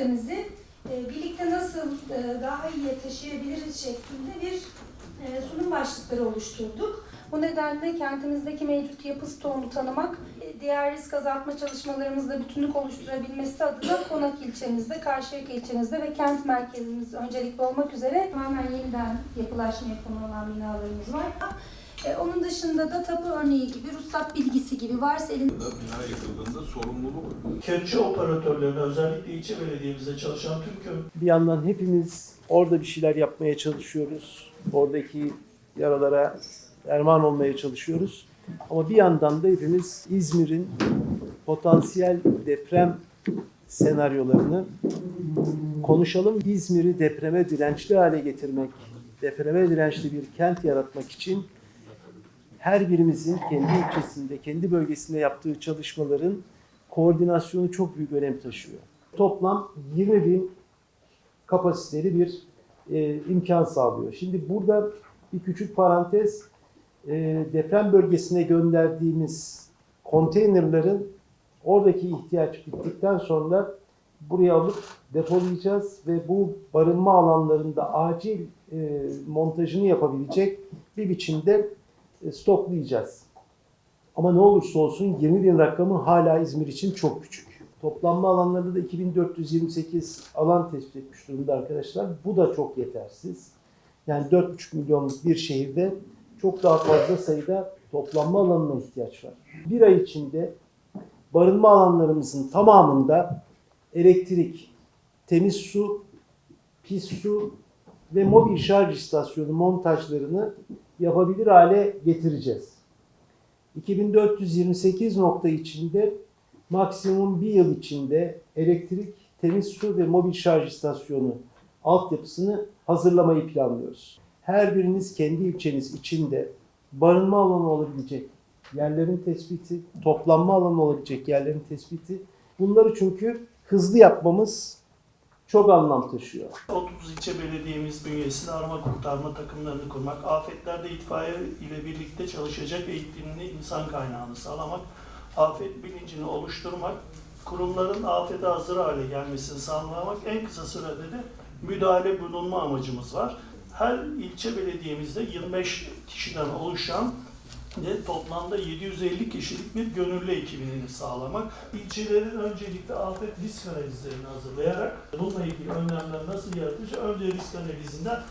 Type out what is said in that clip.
kapasitemizi e, birlikte nasıl e, daha iyiye taşıyabiliriz şeklinde bir e, sunum başlıkları oluşturduk. Bu nedenle kentimizdeki mevcut yapı stoğunu tanımak, diğer risk azaltma çalışmalarımızda bütünlük oluşturabilmesi adına Konak ilçemizde, Karşıyaka ilçemizde ve kent merkezimiz öncelikli olmak üzere tamamen yeniden yapılaşmaya konu olan binalarımız var. E, Onun dışında da tapu örneği gibi, ruhsat bilgisi gibi varsa elinde Bina yıkıldığında sorumluluk Kentçi operatörlerine özellikle ilçe belediyemizde çalışan tüm köy Bir yandan hepimiz orada bir şeyler yapmaya çalışıyoruz. Oradaki yaralara derman olmaya çalışıyoruz. Ama bir yandan da hepimiz İzmir'in potansiyel deprem senaryolarını konuşalım. İzmir'i depreme dirençli hale getirmek, depreme dirençli bir kent yaratmak için her birimizin kendi ilçesinde, kendi bölgesinde yaptığı çalışmaların koordinasyonu çok büyük önem taşıyor. Toplam 20 bin kapasiteli bir e, imkan sağlıyor. Şimdi burada bir küçük parantez e, deprem bölgesine gönderdiğimiz konteynerların oradaki ihtiyaç bittikten sonra buraya alıp depolayacağız ve bu barınma alanlarında acil e, montajını yapabilecek bir biçimde stoklayacağız. Ama ne olursa olsun 20 bin rakamı hala İzmir için çok küçük. Toplanma alanlarında da 2428 alan tespit etmiş durumda arkadaşlar. Bu da çok yetersiz. Yani 4,5 milyonluk bir şehirde çok daha fazla sayıda toplanma alanına ihtiyaç var. Bir ay içinde barınma alanlarımızın tamamında elektrik, temiz su, pis su ve mobil şarj istasyonu montajlarını yapabilir hale getireceğiz. 2428 nokta içinde maksimum bir yıl içinde elektrik, temiz su ve mobil şarj istasyonu altyapısını hazırlamayı planlıyoruz. Her biriniz kendi ilçeniz içinde barınma alanı olabilecek yerlerin tespiti, toplanma alanı olabilecek yerlerin tespiti. Bunları çünkü hızlı yapmamız çok anlam taşıyor. 30 ilçe belediyemiz bünyesinde arama kurtarma takımlarını kurmak, afetlerde itfaiye ile birlikte çalışacak eğitimli insan kaynağını sağlamak, afet bilincini oluşturmak, kurumların afete hazır hale gelmesini sağlamak, en kısa sürede de müdahale bulunma amacımız var. Her ilçe belediyemizde 25 kişiden oluşan ve toplamda 750 kişilik bir gönüllü ekibini sağlamak. İlçelerin öncelikle afet risk analizlerini hazırlayarak bununla ilgili önlemler nasıl yaratıcı önce risk analizinden